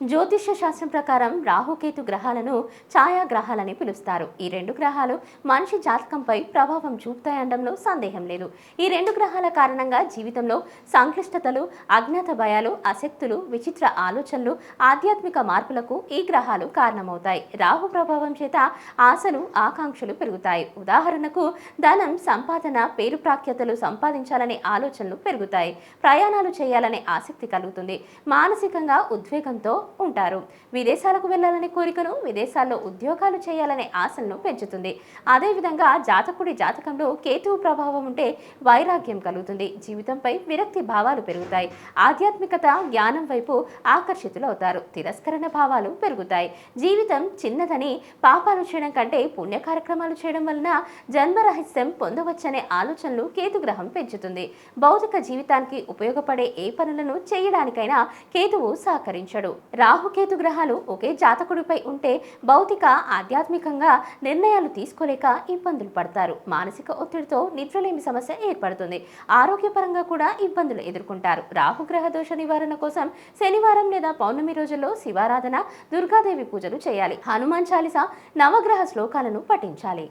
జ్యోతిష్య శాస్త్రం ప్రకారం రాహుకేతు గ్రహాలను ఛాయాగ్రహాలని పిలుస్తారు. ఈ రెండు గ్రహాలు మనిషి జాతకంపై ప్రభావం చూపుతాయనడంలో సందేహం లేదు. ఈ రెండు గ్రహాల కారణంగా జీవితంలో సంక్లిష్టతలు అజ్ఞాత భయాలు ఆసక్తులు విచిత్ర ఆలోచనలు ఆధ్యాత్మిక మార్పులకు ఈ గ్రహాలు కారణమవుతాయి. రాహు ప్రభావం చేత ఆశలు ఆకాంక్షలు పెరుగుతాయి. ఉదాహరణకు ధనం సంపాదన పేరు ప్రాఖ్యతలు సంపాదించాలనే ఆలోచనలు పెరుగుతాయి. ప్రయాణాలు చేయాలనే ఆసక్తి కలుగుతుంది. మానసికంగా ఉద్వేగంతో ఉంటారు. విదేశాలకు వెళ్ళాలనే కోరికను విదేశాల్లో ఉద్యోగాలు చేయాలనే ఆశలను పెంచుతుంది. అదేవిధంగా జాతకుడి జాతకంలో కేతువు ప్రభావం ఉంటే వైరాగ్యం కలుగుతుంది. జీవితంపై విరక్తి భావాలు పెరుగుతాయి. ఆధ్యాత్మికత జ్ఞానం వైపు ఆకర్షితులు అవుతారు తిరస్కరణ భావాలు పెరుగుతాయి. జీవితం చిన్నదని పాపాలు చేయడం కంటే పుణ్య కార్యక్రమాలు చేయడం వలన జన్మరహస్యం పొందవచ్చనే ఆలోచనలు కేతుగ్రహం పెంచుతుంది. భౌతిక జీవితానికి ఉపయోగపడే ఏ పనులను చేయడానికైనా కేతువు సహకరించడు. రాహుకేతు గ్రహాలు ఒకే జాతకుడిపై ఉంటే భౌతిక ఆధ్యాత్మికంగా నిర్ణయాలు తీసుకోలేక ఇబ్బందులు పడతారు. మానసిక ఒత్తిడితో నిద్రలేమి సమస్య ఏర్పడుతుంది. ఆరోగ్యపరంగా కూడా ఇబ్బందులు ఎదుర్కొంటారు. రాహుగ్రహ దోష నివారణ కోసం శనివారం లేదా పౌర్ణమి రోజుల్లో శివారాధన దుర్గాదేవి పూజలు చేయాలి. హనుమాన్ చాలిసా నవగ్రహ శ్లోకాలను పఠించాలి.